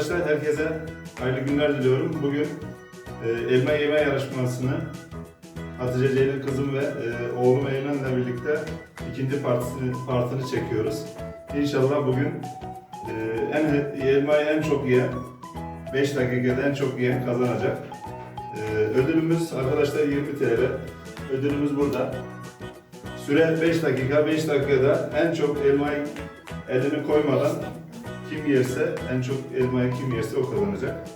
arkadaşlar herkese hayırlı günler diliyorum. Bugün e, elma yeme yarışmasını Hatice Ceylin kızım ve e, oğlum Eymen'le birlikte ikinci partisini, partını çekiyoruz. İnşallah bugün e, en elmayı en çok yiyen, 5 dakikada en çok yiyen kazanacak. E, ödülümüz arkadaşlar 20 TL. Ödülümüz burada. Süre 5 dakika. 5 dakikada en çok elmayı elini koymadan kim yerse, en çok elmayı kim yerse o kazanacak.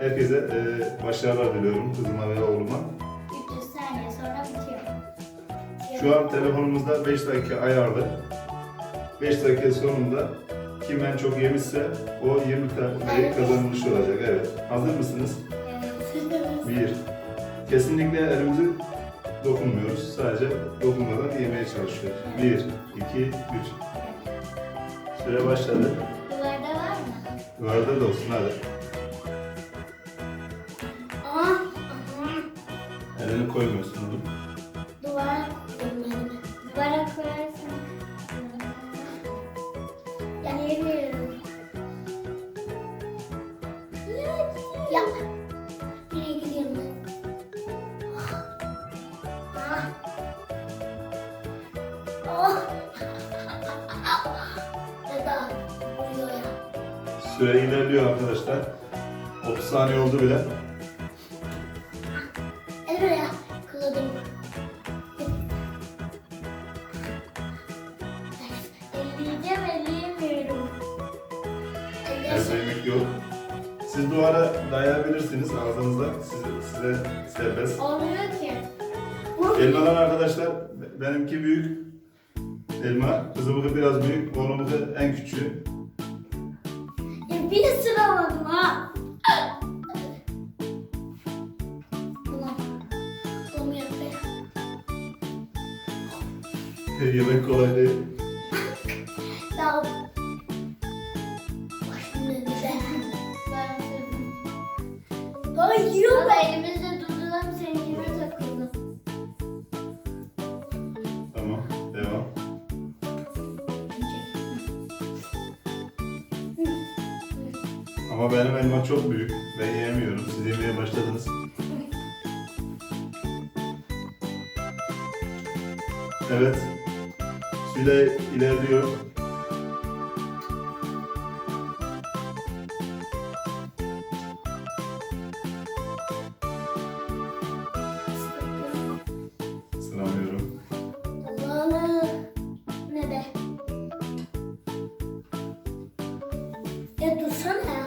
Herkese e, başarılar diliyorum kızıma ve oğluma. 300 saniye sonra bitiyor. Şu an telefonumuzda 5 dakika ayarlı. 5 dakika sonunda kim en çok yemişse o 20 TL'yi kazanmış olacak. Evet. Hazır mısınız? 1. Kesinlikle elimizi dokunmuyoruz. Sadece dokunmadan yemeye çalışıyoruz. 1, 2, 3. Süre başladı. Duvarda da olsun hadi. Aha. Aha. Elini koymuyorsun oğlum. Duvara koyayım Süre ilerliyor arkadaşlar. 30 saniye oldu bile. El buraya. Kıladım. Elleyeceğim, elleyemiyorum. Elleyeceğim. Ezberlik yok. Siz duvara dayayabilirsiniz ağzınızda. Size, size serbest. Olmuyor ki. Elmalar arkadaşlar benimki büyük elma. Kızımınki biraz büyük. Oğlumunki en küçüğü. Ya bir ısıramadım ha. Be. Yemek kolay değil. Sağ ol. Bak şimdi güzel. Ben ısırdım. Ay Ama benim elma çok büyük. Ben yiyemiyorum. Siz yemeye başladınız. Evet. Süre ilerliyor. Sıramıyorum. Allah'ım. Ne be? Ya dursana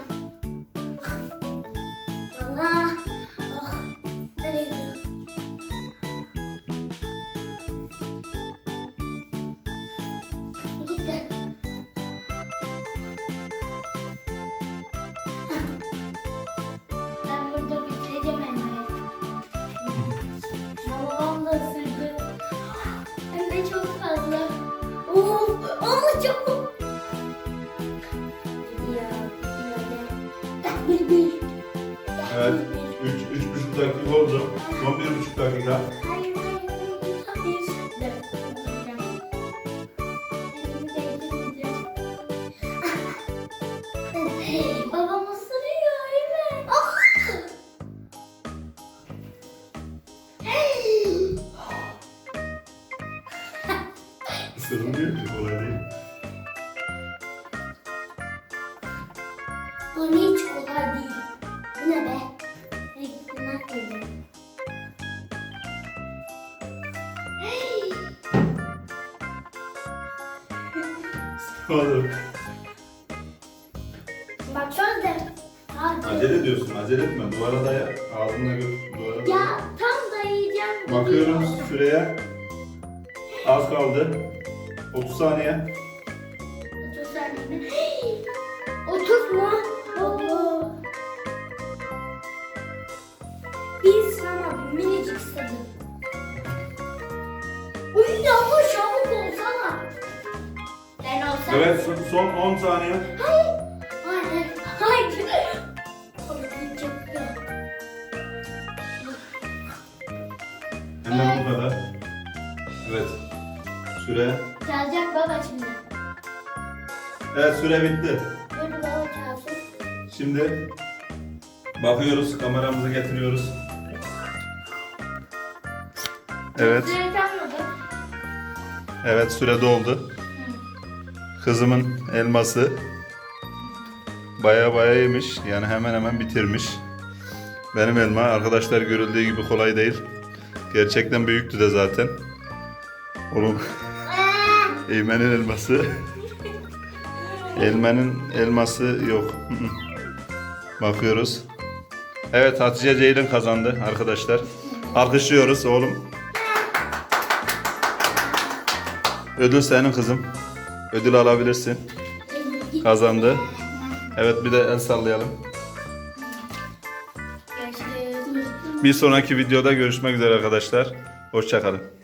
Evet. 3 üç, üç buçuk dakika oldu. Son bir buçuk dakika. Babam ısırıyor evet. Ah! Isırılmıyor ki kolay değil. Oğlum. Bak. Hadi. Acele ediyorsun, acele etme. Duvara daya, ağzına gör, duvara daya. Ya tam dayayacağım. Bakıyorum süreye. Az kaldı. 30 saniye. 30 saniye mi? 30 mu? Baba. Bir sana minicik sadı. Olsam. Evet, son- son 10 saniye. Hayır. Hayır. Hayır. Ya. Hemen bu kadar. Evet. Süre. Çalacak baba şimdi. Evet, süre bitti. Dur baba çalsın. Şimdi bakıyoruz, kameramızı getiriyoruz. Evet, evet süre doldu. Kızımın elması baya baya yemiş. Yani hemen hemen bitirmiş. Benim elma arkadaşlar görüldüğü gibi kolay değil. Gerçekten büyüktü de zaten. Oğlum Eymen'in elması. Elmanın elması yok. Bakıyoruz. Evet Hatice Ceylin kazandı arkadaşlar. Alkışlıyoruz oğlum. Ödül senin kızım. Ödül alabilirsin. Kazandı. Evet bir de el sallayalım. Bir sonraki videoda görüşmek üzere arkadaşlar. Hoşçakalın.